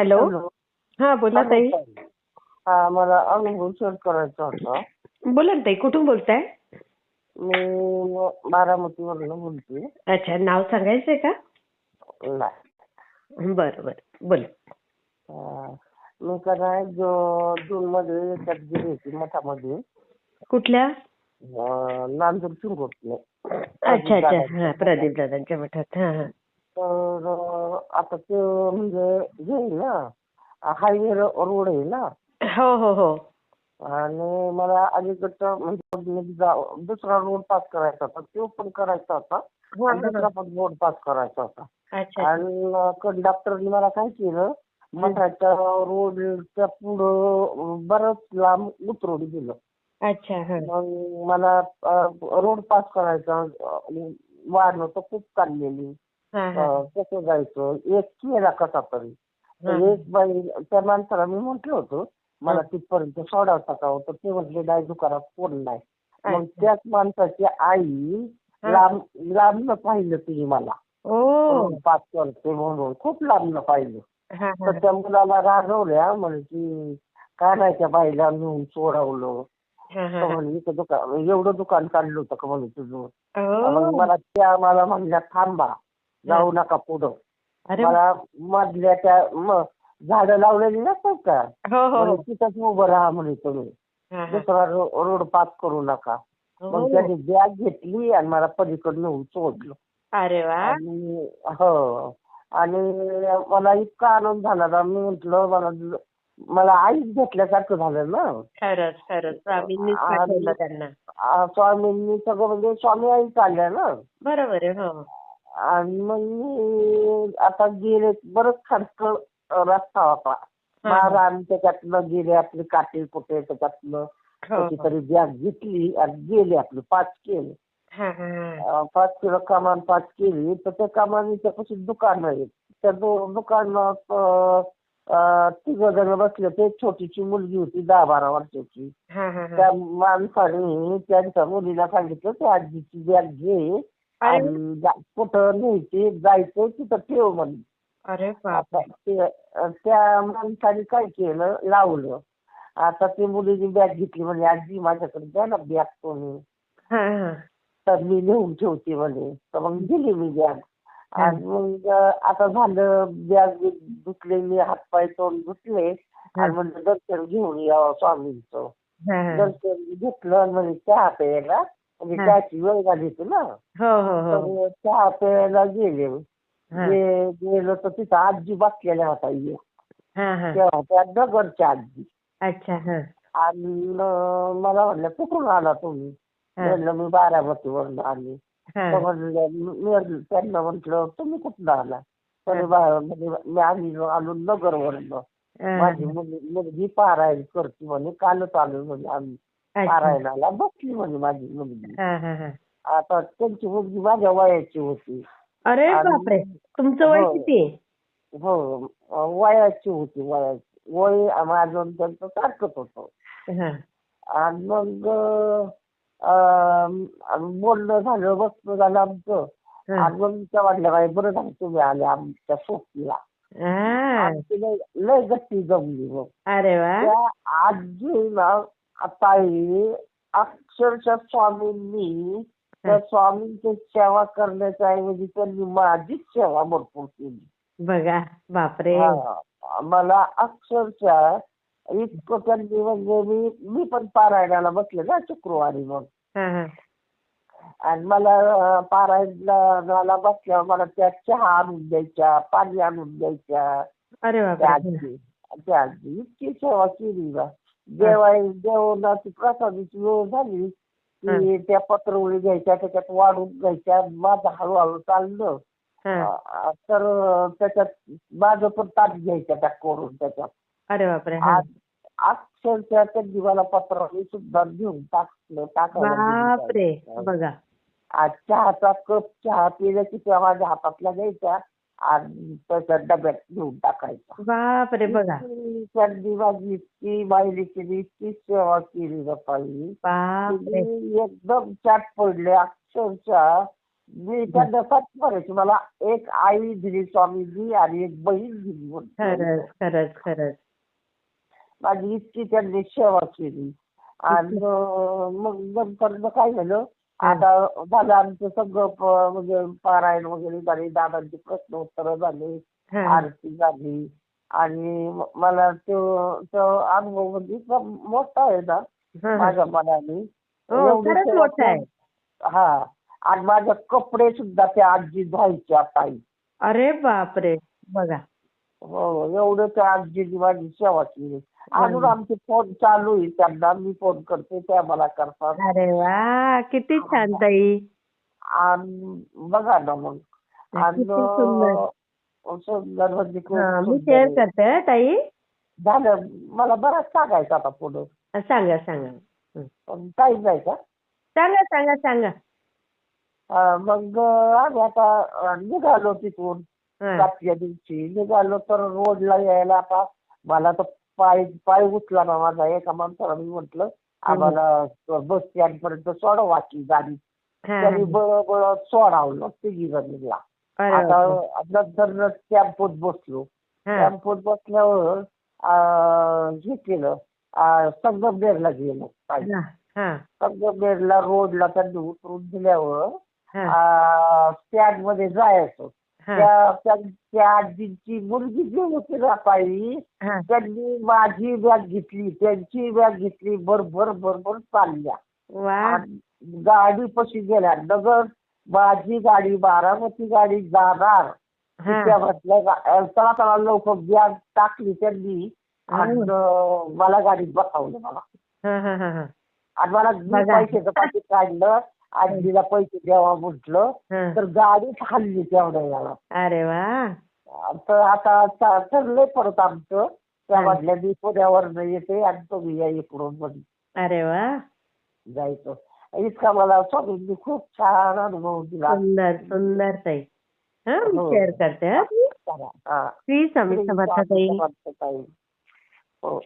Hello? हा बोला ताई. हा मला अनुभव शेअर करायचा होता. बोला ना ताई कुठून बोलताय? मी बारामतीवरून बोलते. अच्छा नाव सांगायचंय का? नाही. बरं बरं. बोला. मी का नाही जून मध्ये याच्यात गेली होती मठामध्ये. कुठल्या? नांदूर चिंगोटले अच्छा अच्छा. प्रदीप दादांच्या मठात. तर आता ते म्हणजे हे आहे ना हायवे रोड आहे ना. हो हो हो. आणि मला अलीकडचं म्हणजे जा- दुसरा रोड पास करायचा होता तो पण करायचा होता. हा, आणि हा, दुसरा पण रोड पास करायचा होता. अच्छा आणि कंडक्टरने मला काय केलं मठाच्या रोडच्या पुढं बरंच लांब उतरवून दिलं अच्छा हा. मग मला रोड पास करायचा अं, वाहनं तर खूप चाललेली. अं, कसं जायचं. एक केला कसा तरी. तर. एक बाई त्या माणसाला मी म्हटलं होतं मला तिथपर्यंत सोडावता का होतं? ते म्हटले नाही दुकानात कोण नाही. मग. त्याच माणसाची आई हा. लांब लांबनं पाहिलं तिने मला. ओ. पास करते म्हणून खूप लांबनं पाहिलं. हा हा. तर त्या मुलाला रागवल्या म्हणे की काय नाही त्या बाईला नेऊन सोडवलं? हा, हा, तर हा. म्हणे इथं दुकान एवढं दुकान काढलं होतं का? म्हणे तुझं. ओ. मग मला त्या मला म्हणल्या थांबा. जाऊ नका पुढं. अरे मला मधल्या त्या झाडं लावलेली नसतात का? हो हो म्हणे हो तिथंच उभं राहा म्हणे तुम्ही. हा, हा. दुसरा रो- रोड पास करू नका. हो. मग त्याने बॅग घेतली आणि मला पलीकडे नेऊन सोडलं. अरे वा. आणि हो. आणि मला इतका आनंद झाला ना मी म्हटलं मला मला आईच घेतल्यासारखं झालं ना. खरंच खरंच. स्वामींनीच आणि- पाठवलं त्यांना. आ, स्वामींनी सगळं म्हणजे स्वामी आई चालल्या ना. बरोबर आहे हो. आणि मग मी आता गेले बरंच खर्च रस्ता होता. हा. मग आम्ही त्याच्यातनं गेले आपले काटे कुठे त्याच्यातनं हो कशी तरी बॅग घेतली आणि गेले आपले पाच केले. हा, हा, हा. पाच किलो कमान पाच केली. तर त्या कमानीच्या कशी दुकान आहेत त्या दुकानात तिघ जण बसले. ते छोटीशी मुलगी होती दहा बारा वर्षाची. हा, हा, हा. त्या माणसाने त्यांच्या मुलीला सांगितलं की आजीची बॅग घे. आणि कुठं न्यायची जायचं तिथं ठेव म्हणून अरे बाप आता ते त्या माणसाने काय केलं लावलं. आता ती मुलीची बॅग घेतली म्हणजे आजी माझ्याकडे द्या ना बॅग तुम्ही. हा हा. तर मी नेऊन ठेवते म्हणे. तर मग दिली मी बॅग. आणि मग आता झालं बॅग धुतले मी हातपाय तोंड धुतले. आणि म्हणजे दर्शन घेऊन यावं स्वामींचं. हा, हा. दर्शन घेतलं आणि म्हणजे चहा प्यायला. म्हणजे हा. वेळ झाली होती ना हो हो हो तर चहा प्यायला गेले हा. गे- गेलो तर तिथं आजी बसलेल्या होता एक. हा हा त्या दगडच्या आजी अच्छा हा आणि मला म्हणलं कुठून आला तुम्ही हा. म्हणलं मी बारामतीवरून आली हा. तर म्हणलं मी त्यांना म्हटलं तुम्ही कुठून आला तर बा- म्हणजे मी आम्ही आलो नगरवरनं हा. माझी मुलगी मुलगी पारायण करते म्हणे कालच आलो म्हणे आम्ही. पारायणाला बसली म्हणे माझी मुलगी. हा, हा, हा. आता त्यांची मुलगी माझ्या वयाची होती. अरे बापरे. तुमचं वय हो. किती आहे? हो वयाची होती वयाची. वय माझं त्यांचं सारखंच होतं. हा. आणि मग अं, बोलणं झालं बसणं झालं आमचं. हा. आणि मग त्या वाटल्या बाई बरं झालं तुम्ही आले आमच्या सोबतीला. हा. लय लय गट्टी जमली मग. अरे वा. त्या ताई अक्षरशः स्वामींनी त्या स्वामींची सेवा करण्याच्या ऐवजी त्यांनी माझीच सेवा भरपूर केली. बघा बापरे. हा. मला अक्षरशः इतकं त्यांनी म्हणजे मी मी पण पारायणाला बसले ना शुक्रवारी मग. हा, हा. आणि मला अं, पारायणाला बसल्यावर मला त्या चहा आणून द्यायच्या पाणी आणून द्यायच्या. अरे त्या बापरे आजी त्या आजी इतकी सेवा केली ना जेवाय जेवणाची प्रसादाची वेळ झाली की त्या पत्रवळी घ्यायच्या त्याच्यात वाढून घ्यायच्या माझं हळूहळू चाललं हा. तर त्याच्यात माझं पण ताट घ्यायच्या त्या करून त्याच्यात अरे बापरे हा. आज अक्षरशः त्यांनी मला पत्रावळी सुद्धा घेऊन टाकलं टाकायला दिली बापरे काय. बघा आज चहाचा कप चहा पिला की त्या माझ्या हातातला घ्यायचा आणि त्याच्या डब्यात घेऊन टाकायचा. बापरे बघा. त्यांनी माझी इतकी माहिती केली इतकी सेवा केली बापाई बापरे. एकदम चाट पडले अक्षरशः मी त्यांना सात करायची मला एक आई दिली स्वामीजी आणि एक बहीण दिली. खरंच खरंच खरंच. माझी इतकी त्यांनी सेवा केली. आणि मग नंतर काय झालं? आता झालं आमचं सगळं म्हणजे पारायण वगैरे झाले दादांचे प्रश्न उत्तर झाले आरती झाली. आणि मला तो तो अनुभव म्हणजे मोठा आहे ना. माझ्या मनाने. हो. हा. आणि माझे कपडे सुद्धा त्या आजी धुवायच्या ताई अरे बापरे बघा. हो एवढं त्या आजीने माझी सेवा केली. अजून आमचे फोन चालू आहे. त्यांना मी फोन करते. त्या मला करतात. अरे वा! किती छान ताई. आणि बघा ना मग. आणि किती सुंदर. सुंदर म्हणजे खूप हा, मी सुंदर शेअर आहे. करते हं, ताई. झालं. मला बराच सांगायचं आता पुढं. सांगा सांगा. हं. पण टाईम नाही का? सांगा सांगा सांगा. हा, मग आम्ही आता निघालो तिथून. हा. सातव्या दिवशी. निघालो तर रोडला यायला आता मला तर पाय पाय उचला ना माझा. एका माणसाला मी म्हटलं आम्हाला बस स्टँड पर्यंत सोडवा की गाडी. त्यांनी हा. बळ बळ सोडावलं तिघी जणीला आता. नंतर टेम्पोत बसलो. टेम्पोत बसल्यावर हे केलं संगमनेरला गेलो. संगमनेरला रोडला त्यांनी उतरून दिल्यावर स्टँडमध्ये जायचं. त्या आजीची मुलगी जी होती हा. त्यांनी माझी बॅग घेतली. त्यांची बॅग घेतली. बरोबर बरोबर चालल्या. वा. गाडी पशी गेल्या? नगर माझी गाडी बारामती गाडी जाणार. हा. त्या म्हटलं गा- चला चला लवकर बॅग टाकली त्यांनी. आणि अं, मला गाडीत बसवलं मला. हा, हा, हा, हा. आणि मला बघा. पैशाचं पाकिट काढलं. आजीला पैसे द्यावा म्हटलं हा. तर गाडीच हल्ली तेवढ्या वेळा अरे वा तर आता चा- ठरलंय परत आमचं त्या हा. म्हटल्या मी पुण्यावर येते आणि तुम्ही या इकडून मध्ये अरे वा जायचं इतका मला स्वामींनी खूप छान अनुभव दिला सुंदर सुंदर ताई हा मी हो. शेअर करते हा. हा. श्री स्वामी समर्थ ताई. हो